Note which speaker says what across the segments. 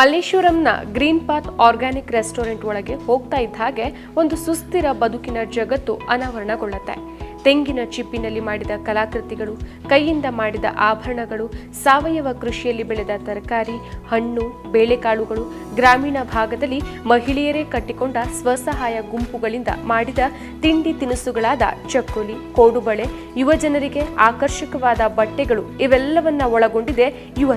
Speaker 1: ಮಲ್ಲೇಶ್ವರಂನ green path organic restaurant ಒಳಗೆ ಹೋಗ್ತಾ ಇದ್ದ ಹಾಗೆ ಒಂದು ಸುಸ್ಥಿರ ಬದುಕಿನ ಜಗತ್ತು ಅನಾವರಣಗೊಳ್ಳುತ್ತೆ. ತೆಂಗಿನ ಚಿಪ್ಪಿನಲ್ಲಿ ಮಾಡಿದ ಕಲಾಕೃತಿಗಳು, ಕೈಯಿಂದ ಮಾಡಿದ ಆಭರಣಗಳು, ಸಾವಯವ ಕೃಷಿಯಲ್ಲಿ ಬೆಳೆದ ತರಕಾರಿ, ಹಣ್ಣು, ಬೇಳೆಕಾಳುಗಳು ಗ್ರಾಮೀಣ ಭಾಗದಲ್ಲಿ ಮಹಿಳೆಯರೇ ಕಟ್ಟಿಕೊಂಡ ಸ್ವಸಹಾಯ ಗುಂಪುಗಳಿಂದ ಮಾಡಿದ ತಿಂಡಿ ತಿನಿಸುಗಳಾದ ಚಕ್ಕುಲಿ, ಕೋಡುಬಳೆ, ಯುವಜನರಿಗೆ ಆಕರ್ಷಕವಾದ ಬಟ್ಟೆಗಳು ಇವೆಲ್ಲವನ್ನ ಒಳಗೊಂಡಿದೆ ಯುವ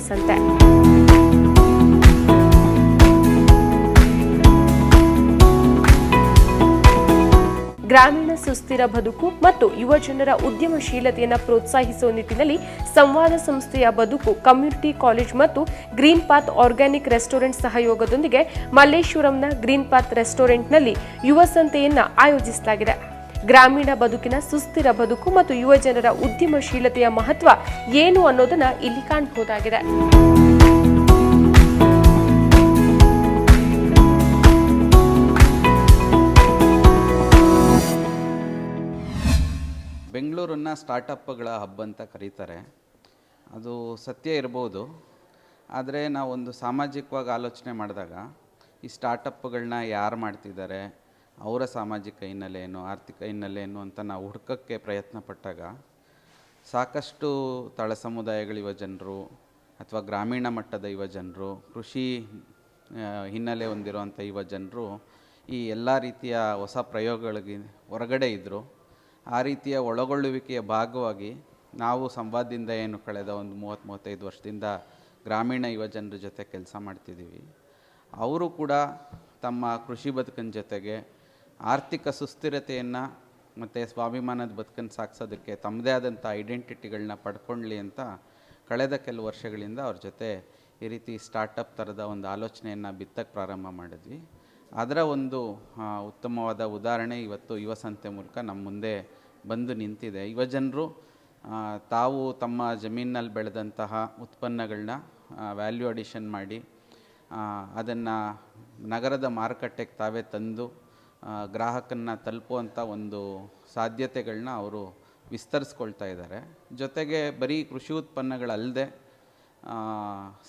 Speaker 1: ಗ್ರಾಮೀಣ ಸುಸ್ಥಿರ ಬದುಕು ಮತ್ತು ಯುವಜನರ ಉದ್ಯಮಶೀಲತೆಯನ್ನು ಪ್ರೋತ್ಸಾಹಿಸುವ ನಿಟ್ಟಿನಲ್ಲಿ ಸಂವಾದ ಸಂಸ್ಥೆಯ ಬದುಕು, ಕಮ್ಯುನಿಟಿ ಕಾಲೇಜ್ ಮತ್ತು ಗ್ರೀನ್ ಪಾತ್ ಆರ್ಗ್ಯಾನಿಕ್ ರೆಸ್ಟೋರೆಂಟ್ ಸಹಯೋಗದೊಂದಿಗೆ ಮಲ್ಲೇಶ್ವರಂನ ಗ್ರೀನ್ ಪಾತ್ ರೆಸ್ಟೋರೆಂಟ್ನಲ್ಲಿ ಯುವ ಸಂತೆಯನ್ನು ಆಯೋಜಿಸಲಾಗಿದೆ. ಗ್ರಾಮೀಣ ಬದುಕಿನ ಸುಸ್ಥಿರ ಬದುಕು ಮತ್ತು ಯುವಜನರ ಉದ್ಯಮಶೀಲತೆಯ ಮಹತ್ವ ಏನು ಅನ್ನೋದನ್ನ ಇಲ್ಲಿ ಕಾಣಬಹುದಾಗಿದೆ
Speaker 2: ಬೆಂಗಳೂರನ್ನ ಸ್ಟಾರ್ಟಪ್ಗಳ ಹಬ್ ಅಂತ ಕರೀತಾರೆ. ಅದು ಸತ್ಯ ಇರ್ಬೋದು. ಆದರೆ ನಾವೊಂದು ಸಾಮಾಜಿಕವಾಗಿ ಆಲೋಚನೆ ಮಾಡಿದಾಗ ಈ ಸ್ಟಾರ್ಟಪ್ಗಳನ್ನ ಯಾರು ಮಾಡ್ತಿದ್ದಾರೆ, ಅವರ ಸಾಮಾಜಿಕ ಹಿನ್ನೆಲೆ ಏನು ಆರ್ಥಿಕ ಹಿನ್ನೆಲೆ ಏನು ಅಂತ ನಾವು ಹುಡ್ಕೋಕ್ಕೆ ಪ್ರಯತ್ನ ಪಟ್ಟಾಗ ಸಾಕಷ್ಟು ತಳ ಸಮುದಾಯಗಳ ಯುವ ಜನರು ಅಥವಾ ಗ್ರಾಮೀಣ ಮಟ್ಟದ ಯುವ ಜನರು, ಕೃಷಿ ಹಿನ್ನೆಲೆ ಹೊಂದಿರುವಂಥ ಯುವ ಜನರು ಈ ಎಲ್ಲ ರೀತಿಯ ಹೊಸ ಪ್ರಯೋಗಗಳಿಗೆ ಹೊರಗಡೆ ಇದ್ದರು ಆ ರೀತಿಯ ಒಳಗೊಳ್ಳುವಿಕೆಯ ಭಾಗವಾಗಿ ನಾವು ಸಂವಾದದಿಂದ ಏನು ಕಳೆದ ಒಂದು ಮೂವತ್ತು ಮೂವತ್ತೈದು ವರ್ಷದಿಂದ ಗ್ರಾಮೀಣ ಯುವಜನರ ಜೊತೆ ಕೆಲಸ ಮಾಡ್ತಿದ್ದೀವಿ. ಅವರು ಕೂಡ ತಮ್ಮ ಕೃಷಿ ಬದುಕಿನ ಜೊತೆಗೆ ಆರ್ಥಿಕ ಸುಸ್ಥಿರತೆಯನ್ನು ಮತ್ತು ಸ್ವಾಭಿಮಾನದ ಬದುಕನ್ನು ಸಾಗಿಸೋದಕ್ಕೆ ತಮ್ಮದೇ ಆದಂಥ ಐಡೆಂಟಿಟಿಗಳನ್ನ ಪಡ್ಕೊಳ್ಳಿ ಅಂತ ಕಳೆದ ಕೆಲವು ವರ್ಷಗಳಿಂದ ಅವ್ರ ಜೊತೆ ಈ ರೀತಿ ಸ್ಟಾರ್ಟಪ್ ಥರದ ಒಂದು ಆಲೋಚನೆಯನ್ನು ಬಿತ್ತಕ್ಕೆ ಪ್ರಾರಂಭ ಮಾಡಿದ್ವಿ. ಅದರ ಒಂದು ಉತ್ತಮವಾದ ಉದಾಹರಣೆ ಇವತ್ತು ಯುವ ಸಂತೆ ಮೂಲಕ ನಮ್ಮ ಮುಂದೆ ಬಂದು ನಿಂತಿದೆ. ಯುವ ಜನರು ತಾವು ತಮ್ಮ ಜಮೀನಲ್ಲಿ ಬೆಳೆದಂತಹ ಉತ್ಪನ್ನಗಳನ್ನ ವ್ಯಾಲ್ಯೂ ಅಡಿಷನ್ ಮಾಡಿ ಅದನ್ನು ನಗರದ ಮಾರುಕಟ್ಟೆಗೆ ತಾವೇ ತಂದು ಗ್ರಾಹಕನ್ನ ತಲುಪುವಂಥ ಒಂದು ಸಾಧ್ಯತೆಗಳನ್ನ ಅವರು ವಿಸ್ತರಿಸ್ಕೊಳ್ತಾ ಇದ್ದಾರೆ. ಜೊತೆಗೆ ಬರೀ ಕೃಷಿ ಉತ್ಪನ್ನಗಳಲ್ಲದೆ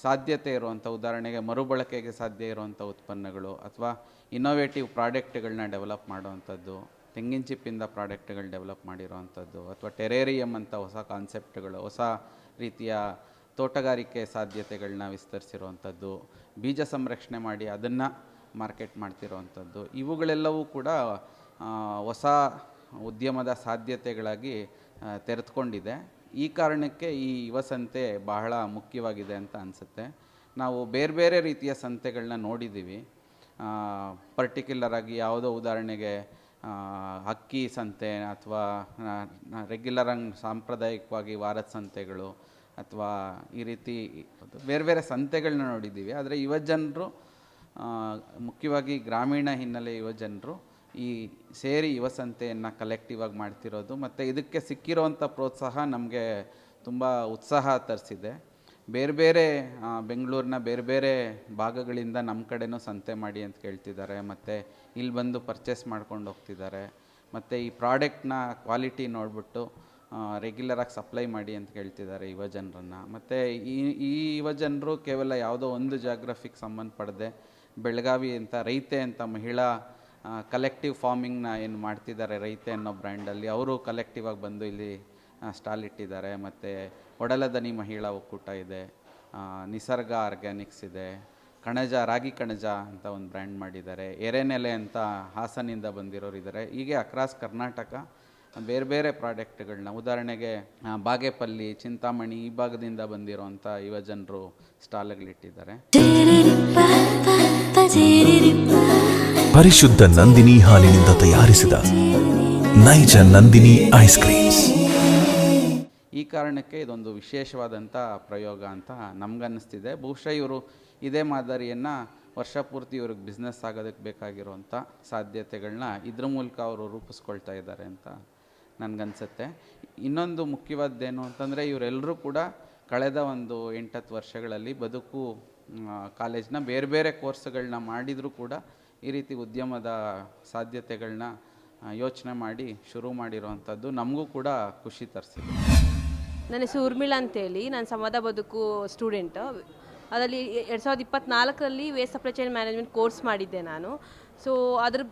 Speaker 2: ಸಾಧ್ಯತೆ ಇರುವಂಥ ಉದಾಹರಣೆಗೆ ಮರುಬಳಕೆಗೆ ಸಾಧ್ಯ ಇರುವಂಥ ಉತ್ಪನ್ನಗಳು ಅಥವಾ ಇನ್ನೋವೇಟಿವ್ ಪ್ರಾಡಕ್ಟ್ಗಳನ್ನ ಡೆವಲಪ್ ಮಾಡುವಂಥದ್ದು, ತೆಂಗಿನ ಚಿಪ್ಪಿಂದ ಪ್ರಾಡಕ್ಟ್ಗಳು ಡೆವಲಪ್ ಮಾಡಿರೋವಂಥದ್ದು, ಅಥವಾ ಟೆರೇರಿಯಮ್ ಅಂತ ಹೊಸ ಕಾನ್ಸೆಪ್ಟ್ಗಳು ಹೊಸ ರೀತಿಯ ತೋಟಗಾರಿಕೆ ಸಾಧ್ಯತೆಗಳನ್ನ ವಿಸ್ತರಿಸಿರುವಂಥದ್ದು, ಬೀಜ ಸಂರಕ್ಷಣೆ ಮಾಡಿ ಅದನ್ನು ಮಾರ್ಕೆಟ್ ಮಾಡ್ತಿರೋವಂಥದ್ದು, ಇವುಗಳೆಲ್ಲವೂ ಕೂಡ ಹೊಸ ಉದ್ಯಮದ ಸಾಧ್ಯತೆಗಳಾಗಿ ತೆರೆದುಕೊಂಡಿದೆ. ಈ ಕಾರಣಕ್ಕೆ ಈ ಯುವ ಸಂತೆ ಬಹಳ ಮುಖ್ಯವಾಗಿದೆ ಅಂತ ಅನಿಸುತ್ತೆ. ನಾವು ಬೇರೆ ಬೇರೆ ರೀತಿಯ ಸಂತೆಗಳನ್ನ ನೋಡಿದ್ದೀವಿ. ಪರ್ಟಿಕ್ಯುಲರ್ ಆಗಿ ಯಾವುದೋ ಉದಾಹರಣೆಗೆ ಹಕ್ಕಿ ಸಂತೆ ಅಥವಾ ರೆಗ್ಯುಲರ್ ಸಾಂಪ್ರದಾಯಿಕವಾಗಿ ವಾರದ ಸಂತೆಗಳು ಅಥವಾ ಈ ರೀತಿ ಬೇರೆ ಬೇರೆ ಸಂತೆಗಳನ್ನ ನೋಡಿದ್ದೀವಿ. ಆದರೆ ಯುವ ಜನರು ಮುಖ್ಯವಾಗಿ ಗ್ರಾಮೀಣ ಹಿನ್ನೆಲೆ ಯುವ ಜನರು ಈ ಸೇರಿ ಯುವ ಸಂತೆಯನ್ನು ಕಲೆಕ್ಟಿವ್ ಆಗಿ ಮಾಡ್ತಿರೋದು ಮತ್ತು ಇದಕ್ಕೆ ಸಿಕ್ಕಿರೋವಂಥ ಪ್ರೋತ್ಸಾಹ ನಮಗೆ ತುಂಬ ಉತ್ಸಾಹ ತರಿಸಿದೆ. ಬೇರೆ ಬೇರೆ ಬೆಂಗಳೂರಿನ ಬೇರೆ ಬೇರೆ ಭಾಗಗಳಿಂದ ನಮ್ಮ ಕಡೆನೂ ಸಂತೆ ಮಾಡಿ ಅಂತ ಕೇಳ್ತಿದ್ದಾರೆ. ಮತ್ತು ಇಲ್ಲಿ ಬಂದು ಪರ್ಚೇಸ್ ಮಾಡ್ಕೊಂಡು ಹೋಗ್ತಿದ್ದಾರೆ. ಮತ್ತು ಈ ಪ್ರಾಡಕ್ಟ್ನ ಕ್ವಾಲಿಟಿ ನೋಡಿಬಿಟ್ಟು ರೆಗ್ಯುಲರಾಗಿ ಸಪ್ಲೈ ಮಾಡಿ ಅಂತ ಕೇಳ್ತಿದ್ದಾರೆ ಯುವ ಜನರನ್ನು. ಮತ್ತು ಈ ಈ ಯುವ ಜನರು ಕೇವಲ ಯಾವುದೋ ಒಂದು ಜಾಗ್ರಫಿಗೆ ಸಂಬಂಧಪಡದೆ ಬೆಳಗಾವಿ ಅಂತ, ರೈತೆ ಅಂತ ಮಹಿಳಾ ಕಲೆಕ್ಟಿವ್ ಫಾರ್ಮಿಂಗ್ನ ಏನು ಮಾಡ್ತಿದ್ದಾರೆ ರೈತೆ ಅನ್ನೋ ಬ್ರ್ಯಾಂಡಲ್ಲಿ ಅವರು ಕಲೆಕ್ಟಿವ್ ಆಗಿ ಬಂದು ಇಲ್ಲಿ ಸ್ಟಾಲ್ ಇಟ್ಟಿದ್ದಾರೆ. ಮತ್ತು ಒಡಲದನಿ ಮಹಿಳಾ ಒಕ್ಕೂಟ ಇದೆ. ನಿಸರ್ಗ ಆರ್ಗ್ಯಾನಿಕ್ಸ್ ಇದೆ. ಕಣಜ, ರಾಗಿ ಕಣಜ ಅಂತ ಒಂದು ಬ್ರ್ಯಾಂಡ್ ಮಾಡಿದ್ದಾರೆ. ಎರೆನೆಲೆ ಅಂತ ಹಾಸನಿಂದ ಬಂದಿರೋರು ಇದ್ದಾರೆ. ಹೀಗೆ ಅಕ್ರಾಸ್ ಕರ್ನಾಟಕ, ಬೇರೆ ಬೇರೆ ಪ್ರಾಡಕ್ಟ್ಗಳನ್ನ ಉದಾಹರಣೆಗೆ ಬಾಗೇಪಲ್ಲಿ, ಚಿಂತಾಮಣಿ ಈ ಭಾಗದಿಂದ ಬಂದಿರೋವಂಥ ಯುವ ಜನರು ಸ್ಟಾಲ್ಗಳಿಟ್ಟಿದ್ದಾರೆ.
Speaker 3: ಪರಿಶುದ್ಧ ನಂದಿನಿ ಹಾಲಿನಿಂದ ತಯಾರಿಸಿದ ನೈಜ ನಂದಿನಿ ಐಸ್ ಕ್ರೀಮ್ಸ್.
Speaker 2: ಈ ಕಾರಣಕ್ಕೆ ಇದೊಂದು ವಿಶೇಷವಾದಂಥ ಪ್ರಯೋಗ ಅಂತ ನಮಗನ್ನಿಸ್ತಿದೆ. ಬಹುಶಃ ಇವರು ಇದೇ ಮಾದರಿಯನ್ನು ವರ್ಷ ಪೂರ್ತಿ ಇವ್ರಿಗೆ ಬಿಸ್ನೆಸ್ ಆಗೋದಕ್ಕೆ ಬೇಕಾಗಿರುವಂಥ ಸಾಧ್ಯತೆಗಳನ್ನ ಇದ್ರ ಮೂಲಕ ಅವರು ರೂಪಿಸ್ಕೊಳ್ತಾ ಇದ್ದಾರೆ ಅಂತ ನನಗನ್ಸುತ್ತೆ. ಇನ್ನೊಂದು ಮುಖ್ಯವಾದ್ದೇನು ಅಂತಂದರೆ ಇವರೆಲ್ಲರೂ ಕೂಡ ಕಳೆದ ಒಂದು ಎಂಟತ್ತು ವರ್ಷಗಳಲ್ಲಿ ಬದುಕು ಕಾಲೇಜ್ನ ಬೇರೆ ಬೇರೆ ಕೋರ್ಸ್ಗಳನ್ನ ಮಾಡಿದರೂ ಕೂಡ ಈ ರೀತಿ ಉದ್ಯಮದ ಸಾಧ್ಯತೆಗಳನ್ನ ಯೋಚನೆ ಮಾಡಿ ಶುರು ಮಾಡಿರೋವಂಥದ್ದು ನಮಗೂ ಕೂಡ ಖುಷಿ ತರಿಸಿದೆ.
Speaker 4: ನನ್ನ ಹೆಸರು ಉರ್ಮಿಳಾ ಅಂತೇಳಿ, ನಾನು ಸಂವಾದ ಬದುಕು ಸ್ಟೂಡೆಂಟ್. ಅದರಲ್ಲಿ ಎರಡು ಸಾವಿರದ ಇಪ್ಪತ್ನಾಲ್ಕರಲ್ಲಿ waste supply chain management course ಮಾಡಿದ್ದೆ ನಾನು. ಸೊ ಅದ್ರ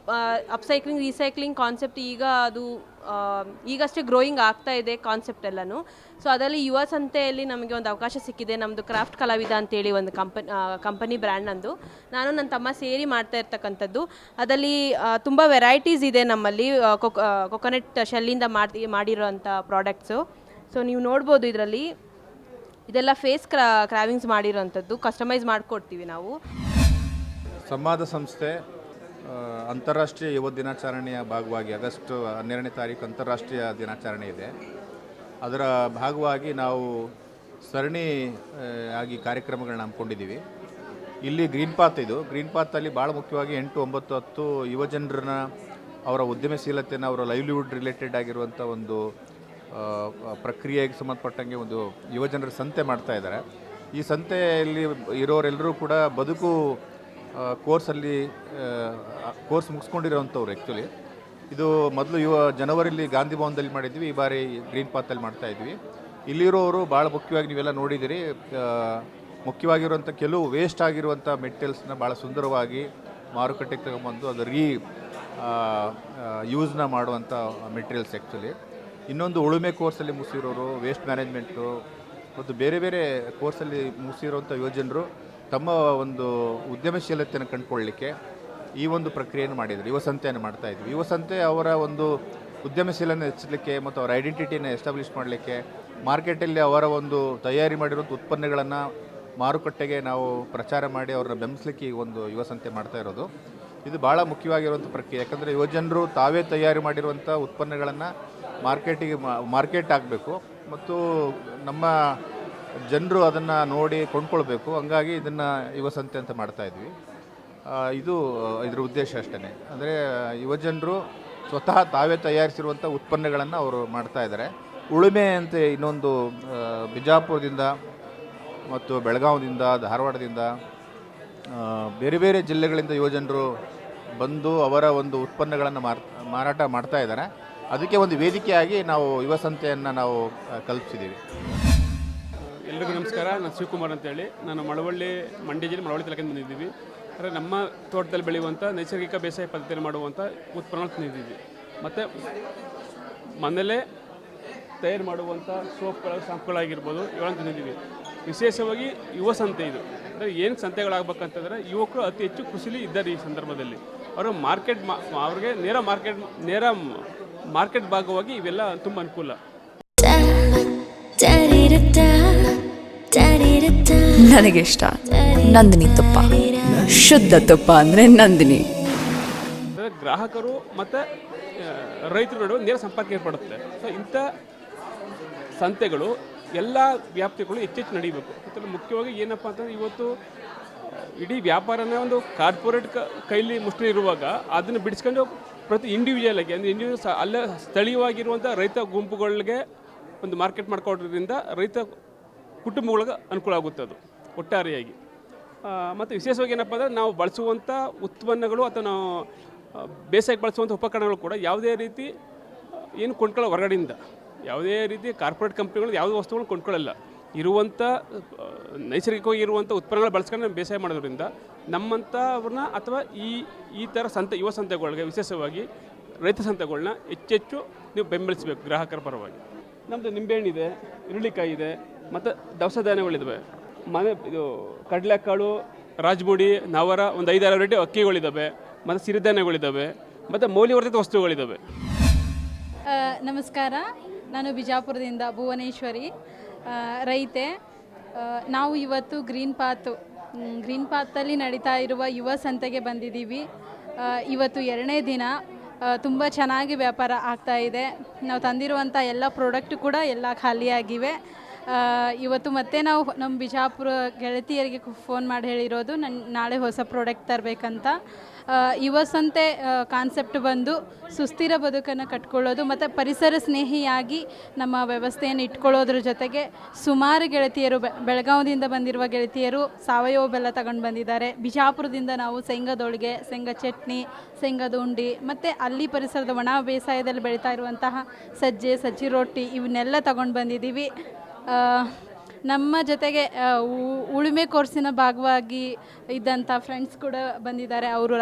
Speaker 4: ಅಪ್ಸೈಕ್ಲಿಂಗ್ ರೀಸೈಕ್ಲಿಂಗ್ ಕಾನ್ಸೆಪ್ಟ್ ಈಗ ಅದು ಈಗಷ್ಟೇ ಗ್ರೋಯಿಂಗ್ ಆಗ್ತಾ ಇದೆ ಕಾನ್ಸೆಪ್ಟ್ ಎಲ್ಲನೂ. ಸೊ ಅದರಲ್ಲಿ ಯುವ ಸಂತೆಯಲ್ಲಿ ನಮಗೆ ಒಂದು ಅವಕಾಶ ಸಿಕ್ಕಿದೆ. ನಮ್ಮದು ಕ್ರಾಫ್ಟ್ ಕಲಾವಿದ ಅಂತೇಳಿ ಒಂದು ಕಂಪನಿ ಕಂಪನಿ ಬ್ರ್ಯಾಂಡ್ ನಂದು. ನಾನು ನನ್ನ ತಮ್ಮ ಸೇರಿ ಮಾಡ್ತಾ ಇರ್ತಕ್ಕಂಥದ್ದು. ಅದರಲ್ಲಿ ತುಂಬ ವೆರೈಟೀಸ್ ಇದೆ ನಮ್ಮಲ್ಲಿ ಕೊಕೊನೆಟ್ ಶೆಲ್ಲಿಂದ ಮಾಡಿ ಮಾಡಿರೋಂಥ ಪ್ರಾಡಕ್ಟ್ಸು ಸೊ ನೀವು ನೋಡ್ಬೋದು ಇದರಲ್ಲಿ ಇದೆಲ್ಲ ಫೇಸ್ ಕ್ರಾ ಕ್ರಾವಿಂಗ್ಸ್ ಮಾಡಿರೋಂಥದ್ದು. ಕಸ್ಟಮೈಸ್ ಮಾಡಿಕೊಡ್ತೀವಿ ನಾವು.
Speaker 5: ಸಂವಾದ ಸಂಸ್ಥೆ ಅಂತಾರಾಷ್ಟ್ರೀಯ ಯುವ ದಿನಾಚರಣೆಯ ಭಾಗವಾಗಿ ಆಗಸ್ಟ್ ಹನ್ನೆರಡನೇ ತಾರೀಕು ಅಂತಾರಾಷ್ಟ್ರೀಯ ದಿನಾಚರಣೆ ಇದೆ. ಅದರ ಭಾಗವಾಗಿ ನಾವು ಸರಣಿ ಆಗಿ ಕಾರ್ಯಕ್ರಮಗಳನ್ನ ಹಮ್ಮಿಕೊಂಡಿದ್ದೀವಿ. ಇಲ್ಲಿ ಗ್ರೀನ್ ಪಾತ್ ಇದು. ಗ್ರೀನ್ ಪಾತಲ್ಲಿ ಭಾಳ ಮುಖ್ಯವಾಗಿ ಎಂಟು, ಒಂಬತ್ತು, ಹತ್ತು ಯುವಜನರನ್ನ ಅವರ ಉದ್ಯಮಶೀಲತೆಯನ್ನು ಅವರ ಲೈವ್ಲಿಹುಡ್ ರಿಲೇಟೆಡ್ ಆಗಿರುವಂಥ ಒಂದು ಪ್ರಕ್ರಿಯೆಗೆ ಸಂಬಂಧಪಟ್ಟಂಗೆ ಒಂದು ಯುವ ಜನರ ಸಂತೆ ಮಾಡ್ತಾ ಇದ್ದಾರೆ. ಈ ಸಂತೆಯಲ್ಲಿ ಇರೋರೆಲ್ಲರೂ ಕೂಡ ಬದುಕು ಕೋರ್ಸಲ್ಲಿ ಕೋರ್ಸ್ ಮುಗಿಸ್ಕೊಂಡಿರೋವಂಥವ್ರು ಆ್ಯಕ್ಚುಲಿ ಇದು ಮೊದಲು ಯುವ ಜನವರಿಲಿ ಗಾಂಧಿ ಭವನದಲ್ಲಿ ಮಾಡಿದ್ವಿ, ಈ ಬಾರಿ ಗ್ರೀನ್ ಪಾತಲ್ಲಿ ಮಾಡ್ತಾ ಇದ್ವಿ. ಇಲ್ಲಿರೋರು ಭಾಳ ಮುಖ್ಯವಾಗಿ ನೀವೆಲ್ಲ ನೋಡಿದಿರಿ ಮುಖ್ಯವಾಗಿರುವಂಥ ಕೆಲವು ವೇಸ್ಟ್ ಆಗಿರುವಂಥ ಮೆಟೀರಿಯಲ್ಸ್ನ ಭಾಳ ಸುಂದರವಾಗಿ ಮಾರುಕಟ್ಟೆಗೆ ತಗೊಂಬಂದು ಅದು ರೀ ಯೂಸ್ನ ಮಾಡುವಂಥ ಮೆಟೀರಿಯಲ್ಸ್ ಆ್ಯಕ್ಚುಲಿ ಇನ್ನೊಂದು ಉಳುಮೆ ಕೋರ್ಸಲ್ಲಿ ಮುಗಿಸಿರೋರು ವೇಸ್ಟ್ ಮ್ಯಾನೇಜ್ಮೆಂಟು ಮತ್ತು ಬೇರೆ ಬೇರೆ ಕೋರ್ಸಲ್ಲಿ ಮುಗಿಸಿರುವಂಥ ಯೋಜನರು ತಮ್ಮ ಒಂದು ಉದ್ಯಮಶೀಲತೆಯನ್ನು ಕಂಡುಕೊಳ್ಳಲಿಕ್ಕೆ ಈ ಒಂದು ಪ್ರಕ್ರಿಯೆಯನ್ನು ಮಾಡಿದರು ಯುವ ಸಂತೆಯನ್ನು ಮಾಡ್ತಾ ಇದ್ವಿ. ಯುವ ಸಂತೆ ಅವರ ಒಂದು ಉದ್ಯಮಶೀಲನ ಹೆಚ್ಚಲಿಕ್ಕೆ ಮತ್ತು ಅವರ ಐಡೆಂಟಿಟಿನ ಎಸ್ಟಾಬ್ಲಿಷ್ ಮಾಡಲಿಕ್ಕೆ ಮಾರ್ಕೆಟಲ್ಲಿ ಅವರ ಒಂದು ತಯಾರಿ ಮಾಡಿರುವಂಥ ಉತ್ಪನ್ನಗಳನ್ನು ಮಾರುಕಟ್ಟೆಗೆ ನಾವು ಪ್ರಚಾರ ಮಾಡಿ ಅವರನ್ನ ಬೆಂಬಲಿಸಲಿಕ್ಕೆ ಈ ಒಂದು ಯುವ ಸಂತೆ ಮಾಡ್ತಾ ಇರೋದು. ಇದು ಭಾಳ ಮುಖ್ಯವಾಗಿರುವಂಥ ಪ್ರಕ್ರಿಯೆ. ಯಾಕಂದರೆ ಯುವಜನರು ತಾವೇ ತಯಾರಿ ಮಾಡಿರುವಂಥ ಉತ್ಪನ್ನಗಳನ್ನು ಮಾರ್ಕೆಟಿಗೆ ಮಾರ್ಕೆಟ್ ಆಗಬೇಕು ಮತ್ತು ನಮ್ಮ ಜನರು ಅದನ್ನು ನೋಡಿ ಕೊಂಡ್ಕೊಳ್ಬೇಕು. ಹಂಗಾಗಿ ಇದನ್ನು ಯುವಸಂತೆ ಅಂತ ಮಾಡ್ತಾ ಇದ್ವಿ. ಇದು, ಇದರ ಉದ್ದೇಶ ಅಷ್ಟೇ ಅಂದರೆ ಯುವಜನರು ಸ್ವತಃ ತಾವೇ ತಯಾರಿಸಿರುವಂಥ ಉತ್ಪನ್ನಗಳನ್ನು ಅವರು ಮಾಡ್ತಾ ಇದ್ದಾರೆ. ಉಳುಮೆ ಅಂತ ಇನ್ನೊಂದು ಬಿಜಾಪುರದಿಂದ ಮತ್ತು ಬೆಳಗಾವಿಂದ ಧಾರವಾಡದಿಂದ ಬೇರೆ ಬೇರೆ ಜಿಲ್ಲೆಗಳಿಂದ ಯುವಜನರು ಬಂದು ಅವರ ಒಂದು ಉತ್ಪನ್ನಗಳನ್ನು ಮಾರ್, ಮಾರಾಟ ಮಾಡ್ತಾ ಇದ್ದಾರೆ. ಅದಕ್ಕೆ ಒಂದು ವೇದಿಕೆಯಾಗಿ ನಾವು ಯುವ ಸಂತೆಯನ್ನು ನಾವು ಕಲ್ಪಿಸಿದ್ದೀವಿ
Speaker 6: ಎಲ್ರಿಗೂ ನಮಸ್ಕಾರ. ನಾನು ಶಿವಕುಮಾರ್ ಅಂತೇಳಿ. ನಾನು ಮಳವಳ್ಳಿ ಮಂಡ್ಯ ಜಿಲ್ಲೆ ಮಳವಳ್ಳಿ ತಾಲೂಕಿಂದ ಬಂದಿದ್ದೀವಿ. ಅಂದರೆ ನಮ್ಮ ತೋಟದಲ್ಲಿ ಬೆಳೆಯುವಂಥ ನೈಸರ್ಗಿಕ ಬೇಸಾಯ ಪದ್ಧತಿಯಲ್ಲಿ ಮಾಡುವಂಥ ಉತ್ಪನ್ನಗಳು ತಂದಿದ್ದೀವಿ. ಮತ್ತು ಮನೆಯಲ್ಲೇ ತಯಾರು ಮಾಡುವಂಥ ಸೋಪ್ಗಳ ಸಾಂಪ್ಗಳಾಗಿರ್ಬೋದು ಇವುಗಳನ್ನು ತಿಂದಿದ್ದೀವಿ. ವಿಶೇಷವಾಗಿ ಯುವ ಸಂತೆ ಇದು. ಅಂದರೆ ಏನು ಸಂತೆಗಳಾಗಬೇಕಂತಂದರೆ ಯುವಕರು ಅತಿ ಹೆಚ್ಚು ಕೃಷಿಲಿ ಇದ್ದಾರೆ ಈ ಸಂದರ್ಭದಲ್ಲಿ. ಅವರು ಮಾರ್ಕೆಟ್ ಮಾ ಅವ್ರಿಗೆ ನೇರ ಮಾರ್ಕೆಟ್, ನೇರ ಮಾರ್ಕೆಟ್ ಭಾಗವಾಗಿ ಇವೆಲ್ಲ ತುಂಬ ಅನುಕೂಲ.
Speaker 7: ನನಗೆ ಇಷ್ಟ ನಂದಿನಿ ತುಪ್ಪ. ಶುದ್ಧ ತುಪ್ಪ ಅಂದರೆ ನಂದಿನಿ.
Speaker 6: ಅಂದರೆ ಗ್ರಾಹಕರು ಮತ್ತು ರೈತರ ನಡುವೆ ನೇರ ಸಂಪರ್ಕ ಏರ್ಪಡುತ್ತೆ. ಸೊ ಇಂಥ ಸಂತೆಗಳು ಎಲ್ಲ ವ್ಯಾಪ್ತಿಗಳು ಹೆಚ್ಚೆಚ್ಚು ನಡೀಬೇಕು. ಮತ್ತು ಮುಖ್ಯವಾಗಿ ಏನಪ್ಪ ಅಂತಂದ್ರೆ ಇವತ್ತು ಇಡೀ ವ್ಯಾಪಾರನೇ ಒಂದು ಕಾರ್ಪೊರೇಟ್ ಕ ಕೈಲಿ ಮುಷ್ಟಿ ಇರುವಾಗ ಅದನ್ನು ಬಿಡಿಸ್ಕೊಂಡು ಪ್ರತಿ ಇಂಡಿವಿಜುವಲ್ ಆಗಿ, ಅಂದರೆ ಇಂಡಿವಿಜುವಲ್ ಅಲ್ಲೇ ಸ್ಥಳೀಯವಾಗಿರುವಂಥ ರೈತ ಗುಂಪುಗಳಿಗೆ ಒಂದು ಮಾರ್ಕೆಟ್ ಮಾಡ್ಕೊಡೋದ್ರಿಂದ ರೈತ ಕುಟುಂಬಗಳಿಗೆ ಅನುಕೂಲ ಆಗುತ್ತೆ ಅದು, ಒಟ್ಟಾರೆಯಾಗಿ. ಮತ್ತು ವಿಶೇಷವಾಗಿ ಏನಪ್ಪ ಅಂದರೆ ನಾವು ಬಳಸುವಂಥ ಉತ್ಪನ್ನಗಳು ಅಥವಾ ನಾವು ಬೇಸಾಯಕ್ಕೆ ಬಳಸುವಂಥ ಉಪಕರಣಗಳು ಕೂಡ ಯಾವುದೇ ರೀತಿ ಏನು ಕೊಂಡ್ಕೊಳ್ಳೋ ಹೊರಗಡೆಯಿಂದ, ಯಾವುದೇ ರೀತಿ ಕಾರ್ಪೊರೇಟ್ ಕಂಪ್ನಿಗಳು ಯಾವುದೇ ವಸ್ತುಗಳು ಕೊಂಡ್ಕೊಳ್ಳಲ್ಲ. ಇರುವಂಥ ನೈಸರ್ಗಿಕವಾಗಿ ಇರುವಂಥ ಉತ್ಪನ್ನಗಳು ಬಳಸ್ಕೊಂಡು ನಾವು ಬೇಸಾಯ ಮಾಡೋದ್ರಿಂದ ನಮ್ಮಂಥವ್ರನ್ನ ಅಥವಾ ಈ ಈ ಥರ ಸಂತೆ, ಯುವ ಸಂತೆಗಳಿಗೆ ವಿಶೇಷವಾಗಿ ರೈತ ಸಂತೆಗಳನ್ನ ಹೆಚ್ಚೆಚ್ಚು ನೀವು ಬೆಂಬಲಿಸಬೇಕು ಗ್ರಾಹಕರ ಪರವಾಗಿ. ನಮ್ಮದು ನಿಂಬೆಹಣ್ಣಿದೆ ಈರುಳ್ಳಿಕಾಯಿ ಇದೆ ಮತ್ತು ದವಸ ಧಾನ್ಯಗಳಿದ್ದಾವೆ ಮನೆ ಇದು ಕಡಲೆಕಾಳು, ರಾಜ್ಮುಡಿ, ನವರ, ಒಂದು ಐದಾರು ವೆರೈಟಿ ಅಕ್ಕಿಗಳಿದ್ದಾವೆ ಮತ್ತು ಸಿರಿಧಾನ್ಯಗಳಿದ್ದಾವೆ ಮತ್ತು ಮೌಲ್ಯವರ್ಧಿತ ವಸ್ತುಗಳಿದ್ದಾವೆ
Speaker 8: ನಮಸ್ಕಾರ. ನಾನು ಬಿಜಾಪುರದಿಂದ ಭುವನೇಶ್ವರಿ. ರೈತೆ ನಾವು ಇವತ್ತು ಗ್ರೀನ್ ಪಾತ್ ಗ್ರೀನ್ ಪಾತಲ್ಲಿ ನಡೀತಾ ಇರುವ ಯುವ ಸಂತೆಗೆ ಬಂದಿದ್ದೀವಿ. ಇವತ್ತು ಎರಡನೇ ದಿನ ತುಂಬ ಚೆನ್ನಾಗಿ ವ್ಯಾಪಾರ ಆಗ್ತಾ ಇದೆ. ನಾವು ತಂದಿರುವಂಥ ಎಲ್ಲ ಪ್ರಾಡಕ್ಟ್ ಕೂಡ ಎಲ್ಲ ಖಾಲಿಯಾಗಿವೆ. ಇವತ್ತು ಮತ್ತೆ ನಾವು ನಮ್ಮ ಬಿಜಾಪುರ ಗೆಳತಿಯರಿಗೆ ಫೋನ್ ಮಾಡಿ ಹೇಳಿರೋದು ನನ್ನ ನಾಳೆ ಹೊಸ ಪ್ರಾಡಕ್ಟ್ ತರಬೇಕಂತ. ಯುವ ಸಂತೆ ಕಾನ್ಸೆಪ್ಟ್ ಬಂದು ಸುಸ್ಥಿರ ಬದುಕನ್ನು ಕಟ್ಕೊಳ್ಳೋದು ಮತ್ತು ಪರಿಸರ ಸ್ನೇಹಿಯಾಗಿ ನಮ್ಮ ವ್ಯವಸ್ಥೆಯನ್ನು ಇಟ್ಕೊಳ್ಳೋದ್ರ ಜೊತೆಗೆ ಸುಮಾರು ಗೆಳತಿಯರು ಬೆಳಗಾವದಿಂದ ಬಂದಿರುವ ಗೆಳತಿಯರು ಸಾವಯವ ಬೆಲ್ಲ ತಗೊಂಡು ಬಂದಿದ್ದಾರೆ. ಬಿಜಾಪುರದಿಂದ ನಾವು ಶೇಂಗಾದೊಳಗೆ ಸೆಂಗ ಚಟ್ನಿ ಶೇಂಗಾದ ಉಂಡಿ ಮತ್ತು ಅಲ್ಲಿ ಪರಿಸರದ ಒಣ ಬೇಸಾಯದಲ್ಲಿ ಬೆಳೀತಾ ಇರುವಂತಹ ಸಜ್ಜೆ, ಸಜ್ಜಿ ರೊಟ್ಟಿ ಇವನ್ನೆಲ್ಲ ತಗೊಂಡು ಬಂದಿದ್ದೀವಿ. ನಮ್ಮ ಜೊತೆಗೆ ಉಳುಮೆ ಕೋರ್ಸಿನ ಭಾಗವಾಗಿ ಇದ್ದಂಥ ಫ್ರೆಂಡ್ಸ್ ಕೂಡ ಬಂದಿದ್ದಾರೆ. ಅವರು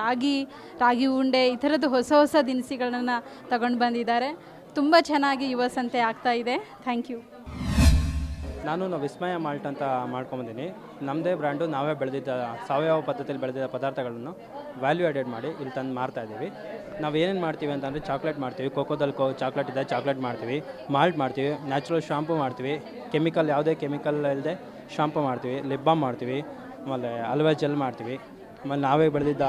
Speaker 8: ರಾಗಿ ರಾಗಿ ಉಂಡೆ ಈ ಥರದ್ದು ಹೊಸ ಹೊಸ ದಿನಸಿಗಳನ್ನು ತಗೊಂಡು ಬಂದಿದ್ದಾರೆ. ತುಂಬ ಚೆನ್ನಾಗಿ ಯುವ ಸಂತೆ ಆಗ್ತಾ ಇದೆ. ಥ್ಯಾಂಕ್ ಯು
Speaker 9: ನಾನು ನಾವು ವಿಸ್ಮಯ ಮಾಲ್ಟ್ ಅಂತ ಮಾಡ್ಕೊಂಬಂದಿನಿ. ನಮ್ಮದೇ ಬ್ರ್ಯಾಂಡು ನಾವೇ ಬೆಳೆದಿದ್ದ, ಸಾವಯವ ಪದ್ಧತಿಯಲ್ಲಿ ಬೆಳೆದಿದ್ದ ಪದಾರ್ಥಗಳನ್ನು ವ್ಯಾಲ್ಯೂ ಆ್ಯಡೆಡ್ ಮಾಡಿ ಇಲ್ಲಿ ತಂದು ಮಾರ್ತಾ ಇದ್ದೀವಿ ನಾವು ಏನೇನು ಮಾಡ್ತೀವಿ ಅಂತಂದರೆ ಚಾಕ್ಲೇಟ್ ಮಾಡ್ತೀವಿ. ಕೋಕೋದಲ್ಲಿ ಕೋ, ಚಾಕ್ಲೇಟ್ ಇದೆ, ಚಾಕ್ಲೇಟ್ ಮಾಡ್ತೀವಿ. ಮಾಲ್ಟ್ ಮಾಡ್ತೀವಿ, ನ್ಯಾಚುರಲ್ ಶಾಂಪು ಮಾಡ್ತೀವಿ. ಕೆಮಿಕಲ್, ಯಾವುದೇ ಕೆಮಿಕಲ್ ಇಲ್ಲದೆ ಶಾಂಪು ಮಾಡ್ತೀವಿ. ಲಿಪ್ ಬಾಮ್ ಮಾಡ್ತೀವಿ. ಆಮೇಲೆ ಅಲ್ವಾ ಜೆಲ್ ಮಾಡ್ತೀವಿ. ಆಮೇಲೆ ನಾವೇ ಬೆಳೆದಿದ್ದ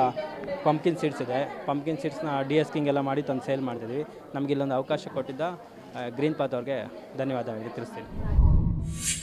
Speaker 9: ಪಂಪ್ಕಿನ್ ಸೀಡ್ಸ್ ಇದೆ. ಪಂಪ್ಕಿನ್ ಸೀಡ್ಸ್ನ ಡಿ ಎಸ್ ಕಿಂಗ್ ಎಲ್ಲ ಮಾಡಿ ತಂದು ಸೇಲ್ ಮಾಡ್ತಿದ್ವಿ. ನಮಗೆ ಇಲ್ಲೊಂದು ಅವಕಾಶ ಕೊಟ್ಟಿದ್ದ ಗ್ರೀನ್ ಪಾತ್ ಅವ್ರಿಗೆ ಧನ್ಯವಾದ ತಿಳಿಸ್ತೀನಿ.